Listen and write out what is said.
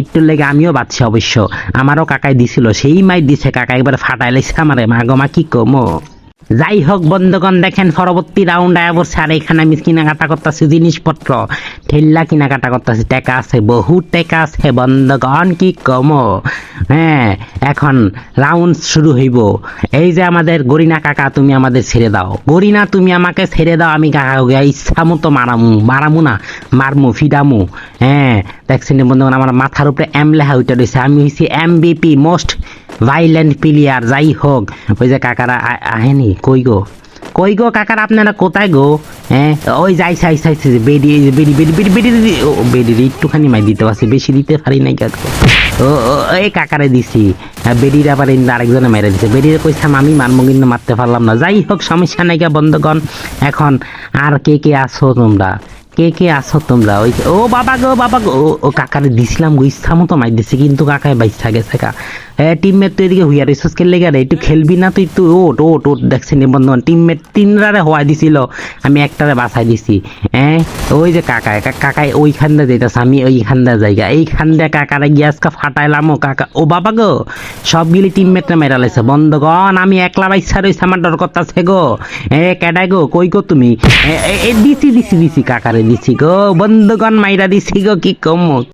একটু লেগে আমিও বাচ্চা অবশ্য। আমারও কাকাই দিছিল, সেই মাই দিছে কাকা একবার ফাটাইলেছে আমারে। মা গো, মা কি কম? যাই হোক, বন্ধুগণ, দেখেন পরবর্তী রাউন্ড আয়া বসে আর এখানে আমি কেনাকাটা করতেছি জিনিসপত্র। ঠেল্লা কেনাকাটা করতেছি। টাকা আছে বহু টাকা আছে, বন্ধুগণ কি কম? হ্যাঁ এখন রাউন্ড শুরু হইব। এই যে আমাদের গরিনা কাকা, তুমি আমাদের ছেড়ে দাও। গরিনা, তুমি আমাকে ছেড়ে দাও, আমি কাকা ইচ্ছা মতো মারামু মারামু না, মারমু ফিডামু হ্যাঁ দেখছেন বন্ধুগণ, আমার মাথার উপরে এম লেখা উঠে রয়েছে। আমি হয়েছি এমবিপি মোস্ট ভাইলেন্ট প্লেয়ার যাই হোক। ওই যে কাকারা আহেনি, কই গো? কই গো কাকার, আপনারা কোথায় গো? হ্যাঁ? ওই যাই সাই সাই বেডি বেডি বেডি বেডি বেডি বেডি একটুখানি মাই দিতে পারছি, বেশি দিতে পারি নাই কাজ ও এই কাকারে দিছি। হ্যাঁ বেডির আবার আরেকজনে মেরে দিছে। বেডির কইসাম আমি মানমগিন কিন্তু মারতে পারলাম না। যাই হোক, সমস্যা নাই বন্ধগণ। এখন আর কে কে আসো তোমরা? কে কে আসো তোমরা? ওই ও বাবা গো বাবা গো। ও, কাকারে দিছিলাম গো ইচ্ছা মতো মাই দিছি কিন্তু কাকায় বাইসা গেছে কা এ টিমমেট তুই এদিকে হুইয়া রিসোর্স খেললে গেলে একটু খেলবি না তুই তুই ওট ওট ওট দেখছেন বন্ধু টিমমেট তিনরারে হওয়াই দিছিল আমি একটারে বাসাই দিছি হ্যাঁ ওই যে কাকায় কা- কাকায় ওইখান দিয়ে যেতেছে আমি ওইখান দিয়ে জায়গা এইখান দিয়ে কাকারে গিয়ে আজকে ফাটাইলাম ও কাকা ও বাবা গো সবগুলি টিমমেটরা মেরা লাইছে। বন্ধগণ আমি একলা বাইসা রইছে আমার ডর করতেছে গো। এ কেডাই গো কই গো তুমি? দিছি দিছি দিছি কাকারে দিছি গো। বন্ধুগণ মাইরা দিছি গো কি কম?